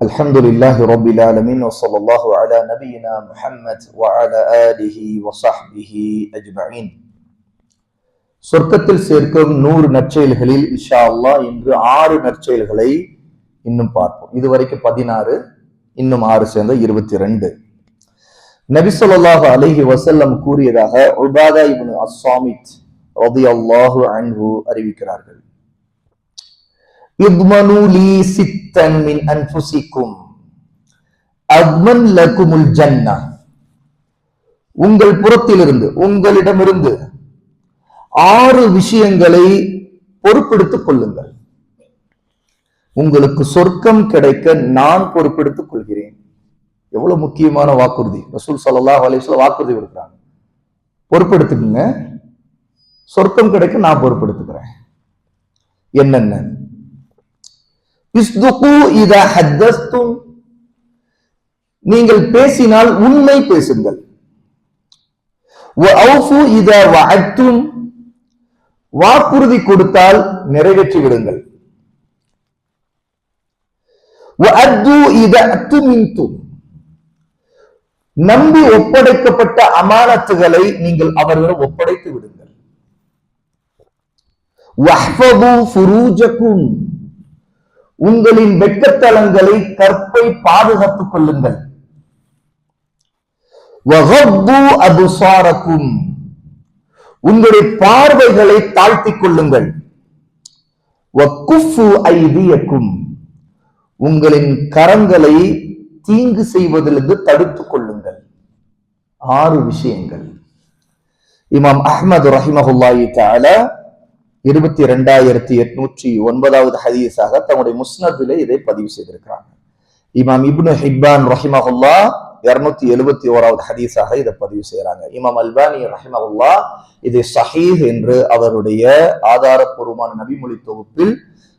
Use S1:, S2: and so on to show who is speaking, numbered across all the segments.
S1: الحمد لله رب العالمين وصلى الله على نبينا محمد وعلى آله وصحبه أجمعين சொர்க்கத்தில் சேர்க்கும் நூறு நற்செயல்களில் இன்ஷா அல்லாஹ் இன்று ஆறு நற்செயல்களை இன்னும் பார்ப்போம் இதுவரைக்கும் பதினாறு இன்னும் ஆறு சேர்ந்த இருபத்தி ரெண்டு நபி ஸல்லல்லாஹு அலைஹி வஸல்லம் கூறியதாக உபாதா இப்னு அஸ்ஸாமித் ரலியல்லாஹு அன்ஹு அறிவிக்கிறார்கள் இத்மனு லீ சித்தன் மின் அன்ஃபுசிக்கும் அத்மன் லகுமுல் ஜன்னா உங்கள் புறத்திலிருந்து உங்களிடமிருந்து ஆறு விஷயங்களை பொறுப்பெடுத்துக் கொள்ளுங்கள். உங்களுக்கு சொர்க்கம் கிடைக்க நான் பொறுப்பெடுத்துக் கொள்கிறேன். எவ்வளவு முக்கியமான வாக்குறுதி. ரசூல் ஸல்லல்லாஹு அலைஹி வாக்குறுதி கொடுக்குறாங்க. பொறுப்பெடுத்துக்குங்க. சொர்க்கம் கிடைக்க நான் பொறுப்பெடுத்துக்கிறேன். என்னென்ன? நீங்கள் பேசினால் உண்மை பேசுங்கள். வாக்குறுதி கொடுத்தால் நிறைவேற்றி விடுங்கள். நம்பி ஒப்படைக்கப்பட்ட அமானத்துகளை நீங்கள் அவர்களிடம் ஒப்படைத்து விடுங்கள். உங்களின் வெட்கத்தலங்களை கற்பை பாதுகாத்துக் கொள்ளுங்கள். அபுசாரக்கும். உங்களுடைய பார்வைகளை தாழ்த்திக் கொள்ளுங்கள். உங்களின் கரங்களை தீங்கு செய்வதிலிருந்து தடுத்துக் கொள்ளுங்கள். ஆறு விஷயங்கள். இமாம் அஹ்மது ரஹிமஹுல்லாயி தாலா இருபத்தி இரண்டாயிரத்தி எட்நூற்றி ஒன்பதாவது ஹதீஸாக தன்னுடைய முஸ்னத்திலே இதை பதிவு செய்திருக்கிறாங்க. இமாம் இப்னு ஹிப்பான் ரஹிமஹுல்லா இருநூத்தி எழுபத்தி ஓராவது ஹதீஸாக இதை பதிவு செய்யறாங்க இமாம் அல்பானி ரஹிமஹுல்லா இதை சஹீஹ் என்று அவருடைய ஆதாரப்பூர்வமான நபிமொழி தொகுப்பில்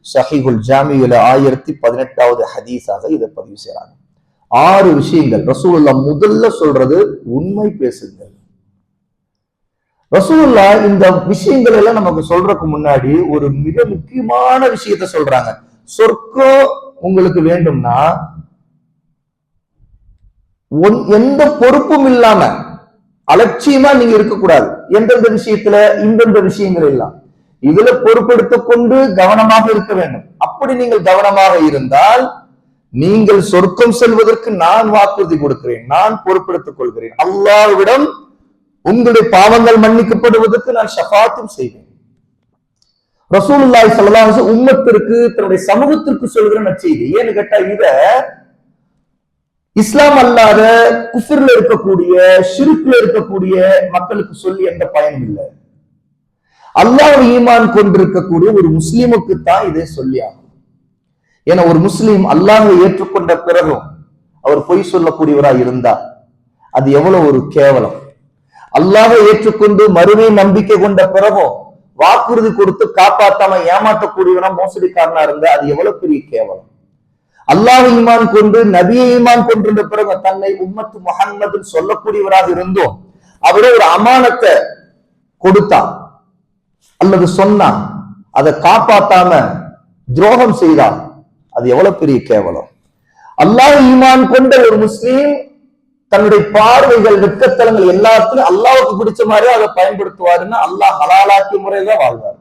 S1: சஹீஹுல் ஜாமியில ஆயிரத்தி பதினெட்டாவது ஹதீஸாக இதை பதிவு செய்யறாங்க ஆறு விஷயங்கள். ரசூலுல்லா முதல்ல சொல்றது உண்மை பேசுங்கள். ரசூல்லா இந்த விஷயங்கள் எல்லாம் நமக்கு சொல்றதுக்கு முன்னாடி ஒரு மிக முக்கியமான விஷயத்த சொல்றாங்க. சொர்க்கம் உங்களுக்கு வேண்டும்னா எந்த பொறுப்பும் இல்லாம அலட்சியமா நீங்க இருக்கக்கூடாது. எந்தெந்த விஷயத்துல இந்தெந்த விஷயங்கள் எல்லாம். இதுல பொறுப்பெடுத்துக் கொண்டு கவனமாக இருக்க வேண்டும். அப்படி நீங்கள் கவனமாக இருந்தால் நீங்கள் சொர்க்கம் செல்வதற்கு நான் வாக்குறுதி கொடுக்கிறேன் நான் பொறுப்பெடுத்துக் கொள்கிறேன். அல்லாவிடம் உங்களுடைய பாவங்கள் மன்னிக்கப்படுவதற்கு நான் ஷஃபாத்தும் செய்வேன். ரசூலுல்லாய் சொல்லலாம் உம்மத்திற்கு தன்னுடைய சமூகத்திற்கு சொல்கிற நற்செய்தி ஏன்னு கேட்டா இத இஸ்லாம் அல்லாத குஃபிர்ல இருக்கக்கூடிய ஷிருக்குல இருக்கக்கூடிய மக்களுக்கு சொல்லி எந்த பயனும் இல்லை. அல்லாஹ் ஈமான் கொண்டிருக்கக்கூடிய ஒரு முஸ்லீமுக்கு தான் இதை சொல்லி ஆகும் ஏன்னா ஒரு முஸ்லீம் அல்லாஹை ஏற்றுக்கொண்ட பிறகும் அவர் பொய் சொல்லக்கூடியவராய் இருந்தார் அது எவ்வளவு ஒரு கேவலம். அல்லாத ஏற்றுக்கொண்டு மறுமை நம்பிக்கை கொண்ட பிறகும் வாக்குறுதி கொடுத்து காப்பாத்தாம ஏமாற்றக்கூடியவனா மோசடிக்காரனா இருந்தா அது எவ்வளவு பெரிய கேவலம்? அல்லாஹ் ஈமான் கொண்டு நபியை ஈமான் கொண்டிருந்த பிறகு தன்னை உம்மத்து முகம்மது சொல்லக்கூடியவராக இருந்தோம். அவரே ஒரு அமானத்தை கொடுத்தான். அல்லது சொன்னான். அதை காப்பாத்தாம துரோகம் செய்தான் அது எவ்வளவு பெரிய கேவலம்? அல்லாஹ் ஈமான் கொண்ட ஒரு முஸ்லீம் தன்னுடைய பார்வைகள் வெட்கத்தலங்கள் எல்லாத்துலயும் அல்லாவுக்கு பிடிச்ச மாதிரியே அதை பயன்படுத்துவாருன்னா அல்லாஹ் ஹலாலாக்கிய முறையில வாழ்வார்.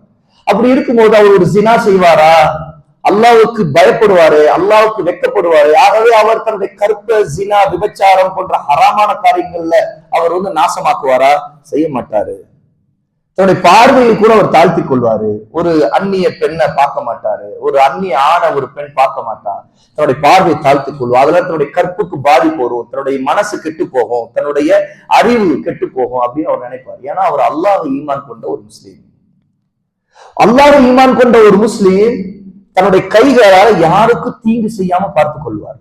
S1: அப்படி இருக்கும்போது அவர் ஒரு சினா செய்வாரா? அல்லாவுக்கு பயப்படுவாரு அல்லாவுக்கு வெட்கப்படுவாரு. ஆகவே அவர் தன்னுடைய கற்ப ஜினா விபச்சாரம் போன்ற ஹராமான காரியங்கள்ல அவர் வந்து நாசமாக்குவாரா? செய்ய மாட்டாரு. தன்னுடைய பார்வையை கூட அவர் தாழ்த்தி கொள்வாரு. ஒரு அந்நிய பெண்ணை பார்க்க மாட்டாரு. ஒரு அந்நிய ஆணை ஒரு பெண் பார்க்க மாட்டார் தன்னுடைய பார்வையை தாழ்த்தி கொள்வார். அதெல்லாம் தன்னுடைய கற்புக்கு பாதிப்பு வரும். தன்னுடைய மனசு கெட்டு போகும். தன்னுடைய அறிவு கெட்டு போகும் அப்படின்னு அவர் நினைப்பார். ஏன்னா அவர் அல்லாஹ் ஈமான் கொண்ட ஒரு முஸ்லீம். அல்லாஹ் ஈமான் கொண்ட ஒரு முஸ்லீம் தன்னுடைய கைகளால் யாருக்கும் தீங்கு செய்யாம பார்த்துக் கொள்வார்.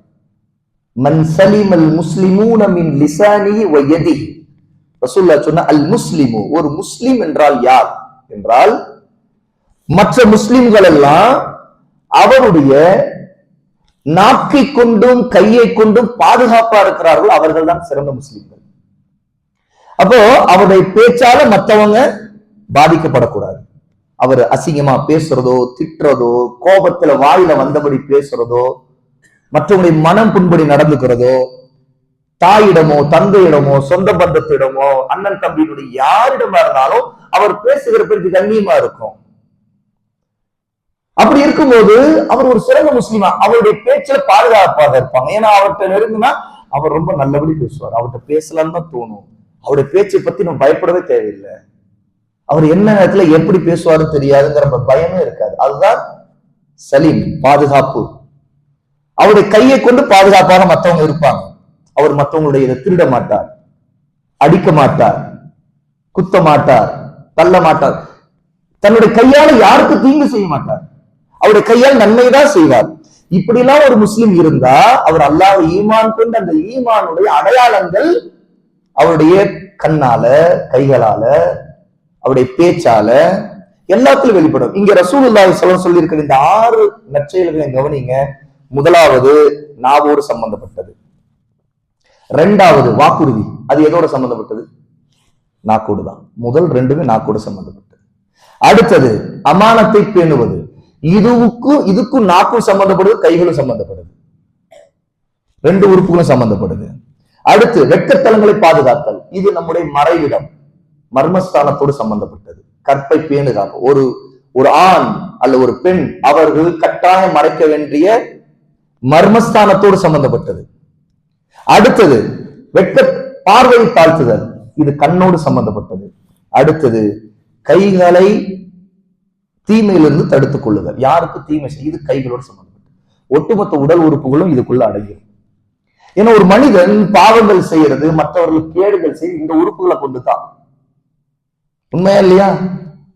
S1: மன் சலிம் அல் முஸ்லிமூன மின் லிசானி வயதி ரசூல்லா சொன்ன அல் முஸ்லிமு ஒரு முஸ்லிம் என்றால் யார்? என்றால் மற்ற முஸ்லிம்கள் எல்லாம் அவருடைய நாக்கை கொண்டும் கையை கொண்டும் பாதுகாப்பா இருக்கிறார்கள். அவர்கள் தான் சிறந்த முஸ்லிம்கள். அப்போ அவருடைய பேச்சால மற்றவங்க பாதிக்கப்படக்கூடாது. அவர் அசிங்கமா பேசுறதோ திட்டுறதோ கோபத்துல வாயில வந்தபடி பேசுறதோ மற்றவங்களுடைய மனம் புண்படி நடந்துக்கிறதோ தாயிடமோ தந்தையிடமோ சொந்த பந்தத்திடமோ அண்ணன் தம்பியினுடைய யாரிடமா இருந்தாலும் அவர் பேசுகிற பேருக்கு கண்ணியமா இருக்கும். அப்படி இருக்கும்போது அவர் ஒரு சிறந்த முஸ்லீமா அவருடைய பேச்சுல பாதுகாப்பாக இருப்பாங்க. ஏன்னா அவர்கிட்ட நெருங்கினா அவர் ரொம்ப நல்லபடி பேசுவார். அவர்கிட்ட பேசலாம்னு தான் தோணும். அவருடைய பேச்சை பத்தி நம்ம பயப்படவே தேவையில்லை. அவர் என்ன நேரத்துல எப்படி பேசுவாருன்னு தெரியாதுங்கிற நம்ம பயமே இருக்காது. அதுதான் சலீம் பாதுகாப்பு. அவருடைய கையை கொண்டு பாதுகாப்பாக மத்தவங்க இருப்பாங்க. அவர் மற்றவங்களுடைய இதை திருட மாட்டார் அடிக்க மாட்டார் குத்த மாட்டார் தள்ள மாட்டார். தன்னுடைய கையால யாருக்கு தீங்கு செய்ய மாட்டார்? அவருடைய கையால் நன்மைதான் செய்வார். இப்படிலாம் ஒரு முஸ்லிம் இருந்தா அவர் அல்லாஹ் ஈமான் கொண்டு அந்த ஈமானுடைய அடையாளங்கள் அவருடைய கண்ணால கைகளால அவருடைய பேச்சால எல்லாத்திலும் வெளிப்படும். இங்க ரசூலுல்லாஹி ஸல்லல்லாஹு சொல்லி இந்த ஆறு நற்செயல்களை கவனிங்க. முதலாவது நாவோடு சம்பந்தப்பட்டது. ரெண்டாவது வாக்குறுதி. அது எதோட சம்பந்தப்பட்டது? நாக்கோடு தான். முதல் ரெண்டுமே நாக்கோடு சம்பந்தப்பட்டது. அடுத்தது அமானத்தை பேணுவது. இதுவுக்கும் இதுக்கும் நாக்கும் சம்பந்தப்படுது கைகளும் சம்பந்தப்படுது. ரெண்டு உறுப்புகளும் சம்பந்தப்படுது. அடுத்து வெட்கத்தலங்களை பாதுகாத்தல். இது நம்முடைய மறைவிடம் மர்மஸ்தானத்தோடு சம்பந்தப்பட்டது. கற்பை பேணுகாப்பு ஒரு ஒரு ஆண் அல்ல ஒரு பெண் அவர்கள் கட்டாயம் மறைக்க வேண்டிய மர்மஸ்தானத்தோடு சம்பந்தப்பட்டது. அடுத்தது வெட்ட பார்வை தாழ்த்துதல். இது கண்ணோடு சம்பந்தப்பட்டது. அடுத்தது கைகளை தீமையிலிருந்து தடுத்துக் கொள்ளுதல். யாருக்கு தீமை செய்ய இது கைகளோடு சம்பந்தப்பட்டது. ஒட்டுமொத்த உடல் உறுப்புகளும் இதுக்குள்ள அடங்கிடும். ஏன்னா ஒரு மனிதன் பாவங்கள் செய்யறது மற்றவர்கள் கேடுகள் செய்ய இந்த உறுப்புகளை கொண்டு தான் உண்மையா இல்லையா?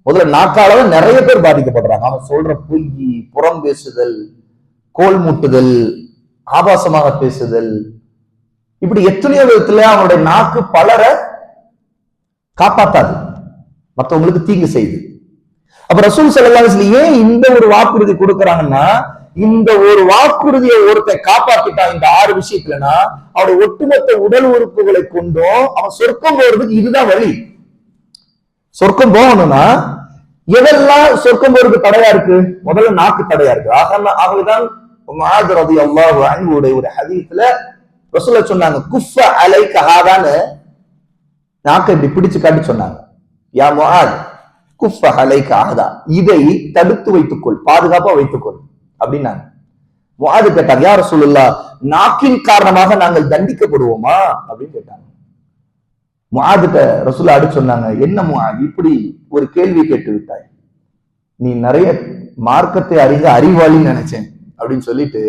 S1: முதல்ல நாக்கால நிறைய பேர் பாதிக்கப்படுறாங்க. அவன் சொல்ற பொய் புறம் பேசுதல் கோல் மூட்டுதல் ஆபாசமாக பேசுதல் இப்படி எத்தனையோ விதத்துல அவனுடைய நாக்கு பலரை காப்பாத்தாது. மற்றவங்களுக்கு தீங்கு செய்யுது. அப்ப ரசூல் சல்லல்லாஹு ஏன் இந்த ஒரு வாக்குறுதி கொடுக்கறாங்கன்னா இந்த ஒரு வாக்குறுதியை ஒருத்தர் காப்பாத்திட்டான் இந்த ஆறு விஷயத்துலனா அவருடைய ஒட்டுமொத்த உடல் உறுப்புகளை கொண்டும் அவன் சொர்க்கம் போறதுக்கு இதுதான் வழி. சொர்க்கம் போகணும்னா எதெல்லாம் சொர்க்கம் போறதுக்கு தடையா இருக்கு? முதல்ல நாக்கு தடையா இருக்கு. ஆக ஆகவேதான் மாதரதி அல்லாஹ் அன்புடைய ஒரு ஹதீஸ்ல ரசூல சொன்னாங்க குஃப அலை கஹாதான்னு நாக்கை இப்படி பிடிச்சு காட்டி சொன்னாங்க. யா முஹாத் குஃப அலை கஹாதா இதை தடுத்து வைத்துக்கொள் பாதுகாப்பா வைத்துக்கொள் அப்படின்னாங்க. முஹாது கேட்டாங்க யார் ரசூலுல்லா நாக்கின் காரணமாக நாங்கள் தண்டிக்கப்படுவோமா? அப்படின்னு கேட்டாங்க. முஹாதுட்ட ரசூலா அடி சொன்னாங்க என்ன முஹாத் இப்படி ஒரு கேள்வி கேட்டு விட்டாய். நீ நிறைய மார்க்கத்தை அறிந்த அறிவாளின்னு நினைச்சேன். அப்படின்னு சொல்லிட்டு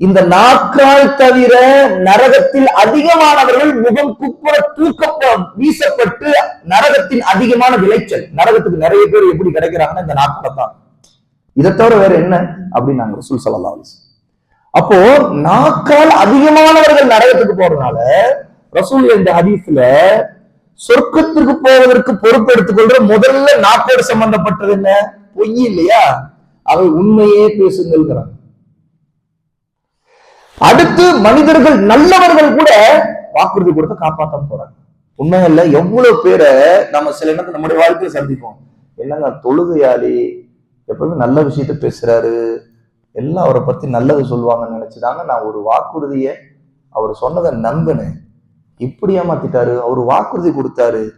S1: இந்த நாக்கால் தவிர நரகத்தில் அதிகமானவர்கள் முகம் குப்புற தூக்க வீசப்பட்டு நரகத்தின் அதிகமான விளைச்சல். நரகத்துக்கு நிறைய பேர் எப்படி கிடைக்கிறாங்கன்னா இந்த நாக்கால தான் இதை தவிர வேற என்ன அப்படின்னு நாங்க ரசூல் சல்லா அப்போ நாக்கால் அதிகமானவர்கள் நரகத்துக்கு போறதுனால ரசூல் இந்த ஹதீஸ்ல சொர்க்கத்திற்கு போவதற்கு பொறுப்பு எடுத்துக்கொள்ற முதல்ல நாக்கோடு சம்பந்தப்பட்டது என்ன? பொய் இல்லையா? அவை உண்மையே பேசுங்கிறாங்க அடுத்து மனிதர்கள் நல்லவர்கள் கூட வாக்குறுதி கொடுத்து காப்பாற்ற போறாங்க. உண்மைகள்ல எவ்வளவு பேரை நம்ம சில நேரத்தில் நம்முடைய வாழ்க்கையை சந்திப்போம். என்னங்க தொழுகையாளி எப்பவுமே நல்ல விஷயத்த பேசுறாரு. எல்லாம் அவரை பத்தி நல்லது சொல்லுவாங்கன்னு நினைச்சுதாங்க நான் ஒரு வாக்குறுதியை அவர் சொன்னதை நம்பினேன். இப்படி ஏமாத்திட்டாரு அவர் வாக்குறுதி கொடுத்தாரு.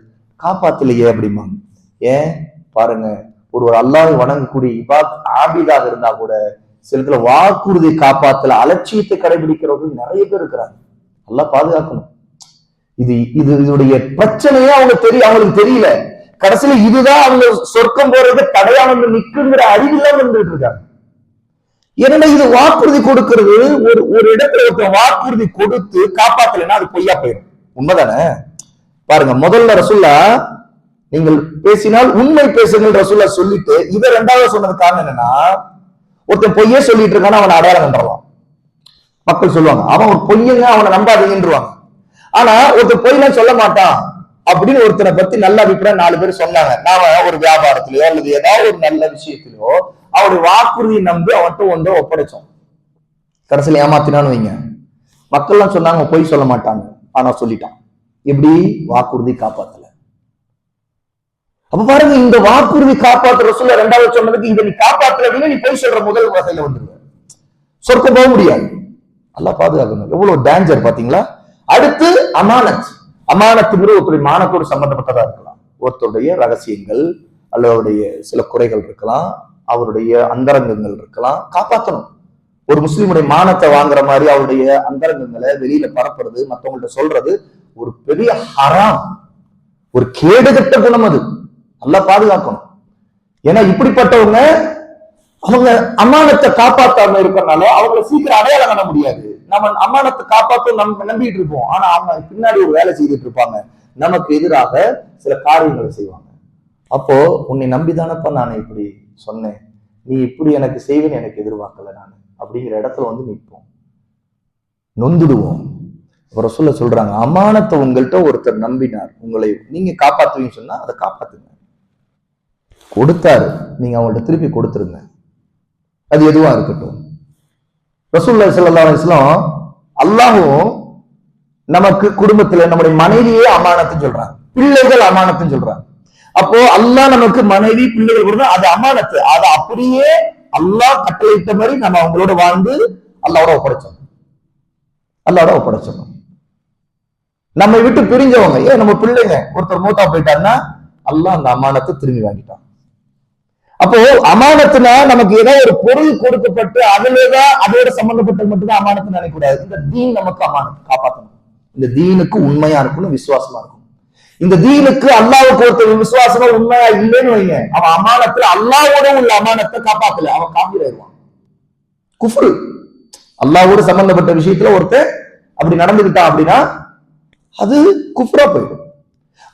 S1: காப்பாத்தலையே அப்படிம்பாங்க. ஏன்? பாருங்க ஒரு ஒரு அல்லாஹ் வணங்கக்கூடிய இபாத் ஆபிதாக இருந்தா கூட சிலத்துல வாக்குறுதி காப்பாத்தல அலட்சியத்தை கடைபிடிக்கிறவர்கள் நிறைய பேர் இருக்கிறாங்க. நல்லா பாதுகாக்கணும். இது இது இதனுடைய பிரச்சனையே அவங்க தெரிய அவங்களுக்கு தெரியல. கடைசியில இதுதான் அவங்க சொர்க்கம் போறது தடையா வந்து நிக்குங்கிற அறிவில்லாம வந்துட்டு இருக்காங்க. என்ன இது வாக்குறுதி கொடுக்கிறது? ஒரு ஒரு இடத்துல ஒருத்தர் வாக்குறுதி கொடுத்து காப்பாத்தலைன்னா அது பொய்யா போயிடும் உண்மைதானே? பாருங்க முதல்ல ரசுல்லா நீங்கள் பேசினால் உண்மை பேசுங்கள் ரசுல்லா சொல்லிட்டு இதை ரெண்டாவது சொன்னது காரணம் என்னன்னா ஒருத்தன் பொய்யே சொல்லிட்டு இருக்கான்னு அவனை அடையாளம் பண்றான் மக்கள் சொல்லுவாங்க அவன் ஒரு பொய்யங்க அவனை நம்பாதீங்கன்றுவாங்க. ஆனா ஒருத்தர் பொய்லாம் சொல்ல மாட்டான் அப்படின்னு ஒருத்தனை பத்தி நல்ல அபிப்பிராயம் நாலு பேர் சொன்னாங்க. நாம ஒரு வியாபாரத்திலயோ அல்லது ஏதாவது ஒரு நல்ல விஷயத்திலயோ அவருடைய வாக்குறுதியை நம்பி அவன்கிட்ட ஒன்றை ஒப்படைச்சோம். கடைசியில் ஏமாத்தினான்னு வைங்க. மக்கள்லாம் சொன்னாங்க பொய் சொல்ல மாட்டாங்க ஆனா சொல்லிட்டான். எப்படி? வாக்குறுதி காப்பாத்தல. அப்ப பாருங்க இந்த வாக்குறுதி காப்பாத்துற சொல்ல ரெண்டாவது சொன்னதுக்கு இதை நீ காப்பாத்தல நீ பொய் சொல்ற முதல் வகையில வந்துருவ சொர்க்கம் போக முடியாது. நல்லா பாதுகாக்கணும். எவ்வளவு டேஞ்சர் பாத்தீங்களா? அடுத்து அமானத். அமானத்துங்கிற ஒருத்தருடைய மானத்தோடு சம்பந்தப்பட்டதா இருக்கலாம். ஒருத்தருடைய ரகசியங்கள் அல்லவருடைய சில குறைகள் இருக்கலாம். அவருடைய அந்தரங்கங்கள் இருக்கலாம். காப்பாற்றணும் ஒரு முஸ்லீமுடைய மானத்தை வாங்குற மாதிரி அவருடைய அந்தரங்கங்களை வெளியில பரப்புறது மத்தவங்கள்ட்ட சொல்றது ஒரு பெரிய ஹராம். ஒரு கேடுகட்ட குணம் அது. நல்லா பாதுகாக்கணும். ஏன்னா இப்படிப்பட்டவங்க அவங்க அம்மானத்தை காப்பாத்தாம இருக்கிறனால அவங்கள சீக்கிரம் அடையாளம் காண முடியாது. நம்ம அம்மானத்தை காப்பாத்தும் நம்ம நம்பிட்டு இருப்போம் ஆனா அவங்க பின்னாடி ஒரு வேலை செய்துட்டு இருப்பாங்க நமக்கு எதிராக சில காரியங்களை செய்வாங்க. அப்போ உன்னை நம்பிதானப்பா நான் இப்படி சொன்னேன். நீ இப்படி எனக்கு செய்வேன்னு எனக்கு எதிர்பார்க்கல நான். அப்படிங்கிற இடத்துல வந்து நிற்போம். நொந்துடுவோம். அப்புறம் சொல்ல சொல்றாங்க அமானத்தை உங்கள்கிட்ட ஒருத்தர் நம்பினார். உங்களை நீங்க காப்பாத்துவீங்கன்னு சொன்னா அதை காப்பாத்துங்க. கொடுத்தாரு. நீங்க அவங்கள்ட்ட திருப்பி கொடுத்துருங்க. அது எதுவா இருக்கட்டும். ரசூல்லா ஸல்லல்லாஹு அலைஹி அல்லாஹும் நமக்கு குடும்பத்துல நம்முடைய மனைவியே அமானத்துன்னு சொல்றாங்க. பிள்ளைகள் அமானத்துன்னு சொல்றாங்க. அப்போ அல்லாஹ் நமக்கு மனைவி பிள்ளைகள் கொடுத்தா அது அமானத்து. அதை அப்படியே அல்லாஹ் கட்டளையிட்ட மாதிரி நம்ம அவங்களோட வாழ்ந்து அல்லாவோட ஒப்படைச்சோம். அல்லாவோட ஒப்படைச்சோம். நம்மை விட்டு பிரிஞ்சவங்க ஏன் நம்ம பிள்ளைங்க ஒருத்தர் மூத்தா போயிட்டாருன்னா அல்லாஹ் அந்த அமானத்தை திரும்பி வாங்கிட்டான். அப்போ அமானத்துனா நமக்கு ஏதோ ஒரு பொருள் கொடுக்கப்பட்டு அதுலதான் அதோட சம்பந்தப்பட்டது மட்டும்தான் அமானத்து நினைக்கூடாது இந்த தீன் நமக்கு அமானத்தை காப்பாற்றணும் இந்த தீனுக்கு உண்மையா இருக்கணும் விசுவாசமா இருக்கும் இந்த தீனுக்கு அல்லாவுக்கு ஒருத்தர் விசுவாசமா உண்மையா இல்லைன்னு வைங்க. அவன் அமானத்துல அல்லாவோட உள்ள அமானத்தை காப்பாத்தல. அவன் காப்பீராயிருவான் குஃப்ரு. அல்லாவோட சம்பந்தப்பட்ட விஷயத்துல ஒருத்தர் அப்படி நடந்துகிட்டான் அப்படின்னா அது குஃப்ரா போயிடும்.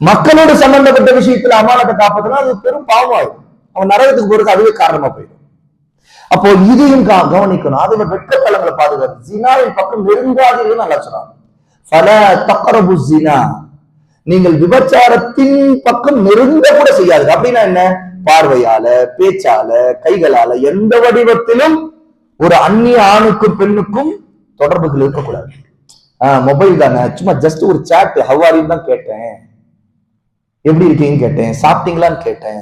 S1: மக்களோட சம்பந்தப்பட்ட விஷயத்துல அமானத்தை காப்பாத்தினா அது பெரும் பாவம் ஆயிடும். அவன் நரகத்துக்கு போறதுக்கு அதுவே காரணமா போயிடும். அப்போ இதையும் கவனிக்கணும். அது வெட்கத்தலங்களை பாதுகாத்து ஜினாவின் பக்கம் நெருங்காதீர்கள் நல்லா சொல்றாங்க. பல தக்கரபு ஜினா. நீங்கள் விபச்சாரத்தின் பக்கம் நெருங்க கூட செய்யாது அப்படின்னா என்ன? பார்வையால பேச்சால கைகளால எந்த வடிவத்திலும் ஒரு அந்நிய ஆணுக்கும் பெண்ணுக்கும் தொடர்புகள் இருக்கக்கூடாது. ஆஹ் மொபைல் தானே? சும்மா ஜஸ்ட் ஒரு சாட் ஹவாரின்னு தான் கேட்டேன். எப்படி இருக்கீங்கன்னு கேட்டேன். சாப்பிட்டீங்களான்னு கேட்டேன்.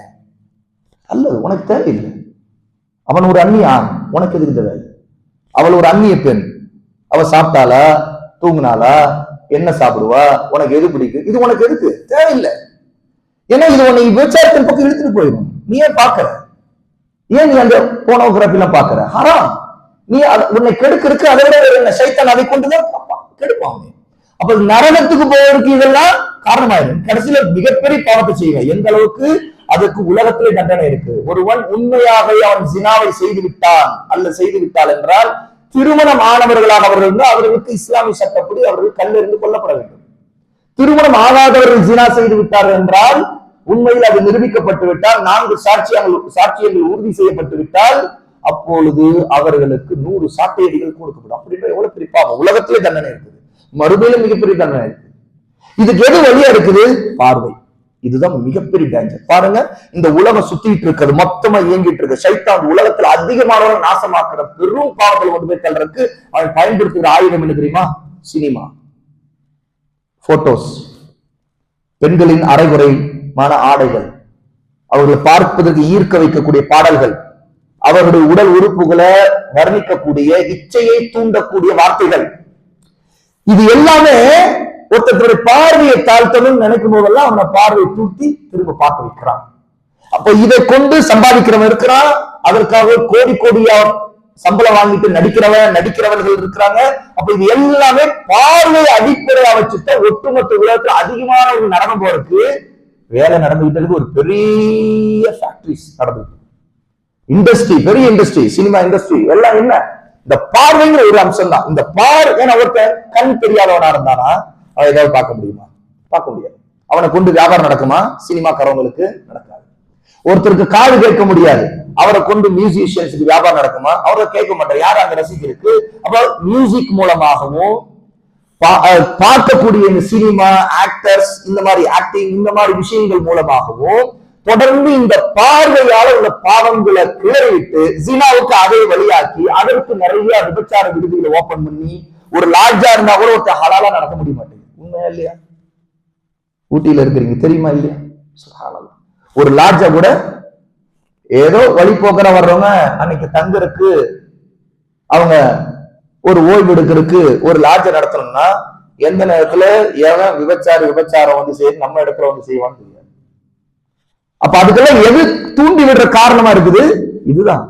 S1: அல்லது உனக்கு தேவையில்லை. அவன் ஒரு அந்நிய ஆண் உனக்கு எதுக்கு தேவை அவள் ஒரு அந்நிய பெண். அவ சாப்பிட்டாளா? தூங்குனாளா? என்ன சாப்பிடுவா? உனக்கு எது பிடிக்கும் இது உனக்கு எதுக்கு? தேவையில்லை. ஏன்னா இது உன்னை விபச்சாரத்தின் பக்கம் இழுத்துட்டு போயிடும். நீ ஏன் பாக்குற ஏன் நீ அந்த போனோகிராஃபி எல்லாம் பாக்குற ஹராம். நீ உன்னை கெடுக்கிறதுக்கு அதை விட என்ன? சைத்தான் அதை கொண்டுதான் கெடுப்பாங்க கெடுப்பான் அப்ப நரகத்துக்கு போவதற்கு இதெல்லாம் காரணமாயிடும் கடைசியில மிகப்பெரிய பாவத்தை செய்வேன் எந்த அளவுக்கு? அதுக்கு உலகத்திலே தண்டனை இருக்கு. ஒருவன் உண்மையாகவே அவன் ஜினாவை செய்து விட்டான் அல்ல செய்து விட்டாள் என்றால் திருமணம் ஆனவர்களாக அவர்கள் இருந்தால் அவர்களுக்கு இஸ்லாமிய சட்டப்படி அவர்கள் கல்லெறிந்து கொல்லப்பட வேண்டும். திருமணம் ஆகாதவர்கள் ஜினா செய்து விட்டார்கள் என்றால் உண்மையில் அது நிரூபிக்கப்பட்டு விட்டால் நான்கு சாட்சியங்கள் சாட்சியங்கள் உறுதி செய்யப்பட்டு விட்டால் அப்பொழுது அவர்களுக்கு நூறு சாட்டையடிகள் கொடுக்கப்படும். அப்படின்ற எவ்வளவு பெரிய உலகத்திலே தண்டனை இருக்குது. மறுபடியும் மிகப்பெரிய தண்டனை இருக்குது. இதுக்கு எது வழியா இருக்குது? பார்வை. இதுதான் மிகப்பெரிய டேஞ்சர் பாருங்க இந்த உலகம் சுத்திட்டு இருக்கிறது மொத்தமா இயங்கிட்டு இருக்கு. சைத்தான் உலகத்துல அதிகமானவர்கள் நாசமாக்குற பெரும் பாவங்களை கொண்டு போய் தள்ளுறதுக்கு அவன் பயன்படுத்துகிற ஆயுதம் என்ன தெரியுமா? சினிமா. போட்டோஸ் பெண்களின் அரைகுறைமான ஆடைகள். அவர்களை பார்ப்பதற்கு ஈர்க்க வைக்கக்கூடிய பாடல்கள். அவர்களுடைய உடல் உறுப்புகளை வர்ணிக்கக்கூடிய இச்சையை தூண்டக்கூடிய வார்த்தைகள். இது எல்லாமே ஒருத்தருடைய பார்வையை தாழ்த்தணும்னு நினைக்கும் போதெல்லாம் அவனை பார்வையை தூட்டி திரும்ப பார்க்க வைக்கிறான். அப்ப இதை கொண்டு சம்பாதிக்கிறவன் இருக்கிறான். அதற்காக கோடி கோடியா சம்பளம் வாங்கிட்டு நடிக்கிறவன் நடிக்கிறவர்கள் இருக்கிறாங்க. அப்ப இது எல்லாமே பார்வை அடிப்படையா வச்சுட்ட ஒட்டுமொத்த உலகத்துல அதிகமான ஒரு நடனம் போறதுக்கு வேலை நடந்துகிட்டது ஒரு பெரிய ஃபேக்டரிஸ் நடந்துட்டு இண்டஸ்ட்ரி பெரிய இண்டஸ்ட்ரி சினிமா இண்டஸ்ட்ரி எல்லாம் என்ன? இந்த பார்வைங்கிற ஒரு அம்சம் தான் இந்த பார் ஏன்னா ஒருத்தன் கண் தெரியாதவனா இருந்தானா? அவன் ஏதாவது பார்க்க முடியுமா? பார்க்க முடியாது. அவனை கொண்டு வியாபாரம் நடக்குமா? சினிமாக்காரவங்களுக்கு நடக்காது. ஒருத்தருக்கு காது கேட்க முடியாது. அவரை கொண்டு மியூசிஷியன்ஸுக்கு வியாபாரம் நடக்குமா? அவரை கேட்க மாட்டார். யார் அங்க ரசிக்கிறதுக்கு அப்ப மியூசிக் மூலமாகவும் பா- பார்க்கக்கூடிய இந்த சினிமா ஆக்டர்ஸ் இந்த மாதிரி ஆக்டிங் இந்த மாதிரி விஷயங்கள் மூலமாகவும் தொடர்ந்து இந்த பார்வையால உள்ள பாவங்களை கிளறிவிட்டு ஜினாவுக்கு அதை வழியாக்கி அதற்கு நிறைய விபச்சார விடுதிகளை ஓபன் பண்ணி ஒரு லாட்ஜா இருந்தா கூட ஒருத்தர் ஹலாலா நடக்க முடிய மாட்டேன் உண்மையா இல்லையா ஊட்டியில இருக்கிறீங்க. தெரியுமா இல்லையா? சுப்ஹானல்லாஹ். ஒரு லாட்ஜை கூட ஏதோ வழி போக்குற வர்றவங்க அன்னைக்கு தங்குறதுக்கு அவங்க ஒரு ஓய்வு எடுக்கிறதுக்கு ஒரு லாட்ஜை நடத்தணும்னா எந்த நேரத்துல எவன் விபச்சார விபச்சாரம் வந்து செய்ய நம்ம இடத்துல வந்து செய்வான்னு தெரியாது. அப்ப அதுக்கெல்லாம் எது தூண்டி விடுற காரணமா இருக்குது? இதுதான்.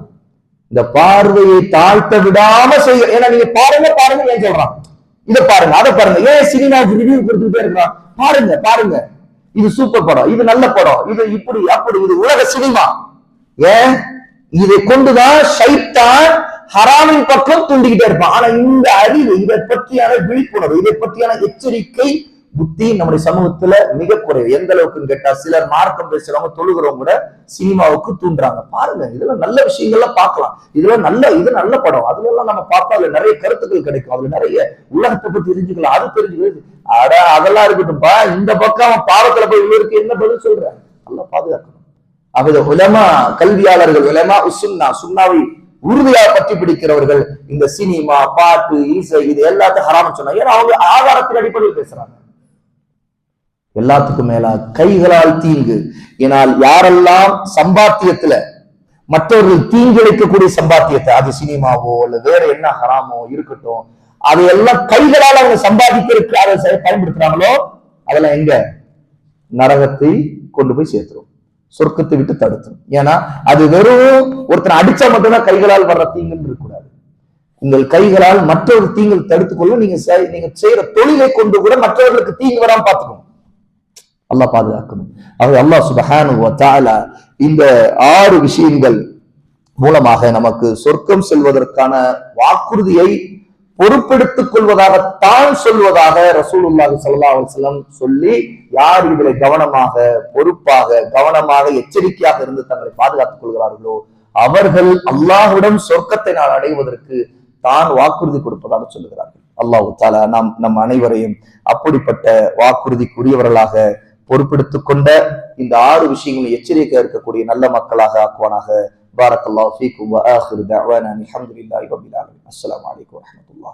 S1: இந்த பார்வையை தாழ்த்த விடாம செய்ய ஏன்னா நீங்க பாருங்க பாருங்க ஏன் சொல்றான்? இதை பாருங்க அதை பாருங்க. ஏன் சினிமாவுக்கு ரிவ்யூ கொடுத்துட்டே இருக்கிறான்? பாருங்க பாருங்க. இது சூப்பர் படம் இது நல்ல படம் இது இப்படி அப்படி இது உலக சினிமா. ஏன்? இதை கொண்டுதான் சைத்தான் ஹராமின் பக்கம் தூண்டிக்கிட்டே இருப்பான். ஆனா இந்த அறிவு இதை பற்றியான விழிப்புணர்வு இதை பற்றியான எச்சரிக்கை புத்தி நம்முடைய சமூகத்துல மிக குறைவு. எந்த அளவுக்குன்னு கேட்டா சிலர் மார்க்கம் பேசுறவங்க தொழுகிறவங்க கூட சினிமாவுக்கு தூண்டுறாங்க. பாருங்க இதெல்லாம் நல்ல விஷயங்கள்லாம் பார்க்கலாம். இதெல்லாம் நல்ல இது நல்ல படம். அதுல எல்லாம் நம்ம பார்த்தா அதுல நிறைய கருத்துக்கள் கிடைக்கும். அதுல நிறைய உலகத்தை பத்தி தெரிஞ்சுக்கலாம். அது தெரிஞ்சுக்கிறது. அட அதெல்லாம் இருக்கட்டும்பா இந்த பக்கம் அவன் பாவத்துல போய் இவருக்கு என்ன பதில் சொல்ற? நல்லா பாதுகாக்கணும். அது உலமா கல்வியாளர்கள் உலமா உசுன்னா சுண்ணாவை உறுதியாக பற்றி பிடிக்கிறவர்கள் இந்த சினிமா பாட்டு இசை இது எல்லாத்தையும் ஹராம் சொன்னாங்க. ஏன்னா அவங்க ஆதாரத்தின் அடிப்படையில் பேசுறாங்க. எல்லாத்துக்கும் மேலா கைகளால் தீங்கு. ஏனால் யாரெல்லாம் சம்பாத்தியத்துல மற்றவர்கள் தீங்கிழைக்கக்கூடிய சம்பாத்தியத்தை அது சினிமாவோ இல்ல வேற என்ன ஹராமோ இருக்கட்டும் அதையெல்லாம் கைகளால் அவங்க சம்பாதிக்கிறதுக்கு அதை பயன்படுத்துறாங்களோ அதெல்லாம் எங்க? நரகத்தை கொண்டு போய் சேர்த்துரும். சொர்க்கத்தை விட்டு தடுத்துரும். ஏன்னா அது வெறும் ஒருத்தனை அடிச்சா மட்டும்தான் கைகளால் வர்ற தீங்குன்னு இருக்கக்கூடாது. உங்கள் கைகளால் மற்றொரு தீங்கு தடுத்துக்கொள்ள நீங்க செய்- நீங்க செய்யற தொழிலை கொண்டு கூட மற்றவர்களுக்கு தீங்கு வராம பார்த்துக்கணும். அல்லாஹ் பாதுகாக்கணும். ஆகவே அல்லாஹ் சுபஹானு இந்த ஆறு விஷயங்கள் மூலமாக நமக்கு சொர்க்கம் செல்வதற்கான வாக்குறுதியை பொறுப்பெடுத்துக் கொள்வதாக தான் சொல்வதாக ரசூலுல்லாஹி சல்லா அலைஹி சொல்லி யார் இதில் கவனமாக பொறுப்பாக கவனமாக எச்சரிக்கையாக இருந்து தங்களை பாதுகாத்துக் கொள்கிறார்களோ அவர்கள் அல்லாஹுடன் சொர்க்கத்தை நான் அடைவதற்கு தான் வாக்குறுதி கொடுப்பதாக சொல்லுகிறார்கள். அல்லாஹு தாலா நாம் நம் அனைவரையும் அப்படிப்பட்ட வாக்குறுதிக்குரியவர்களாக பொறுப்பெடுத்துக் கொண்ட இந்த ஆறு விஷயங்களை எச்சரிக்கை இருக்கக்கூடிய நல்ல மக்களாக ஆக்குவானாக. பாரத் அல்லாஹ் ஃபீக்கும் வ ஆஹிரு தஅவானா அல்ஹம்துலில்லாஹி ஆலமீன். அஸ்ஸலாமு அலைக்கும் வரஹ்மத்துல்லாஹ்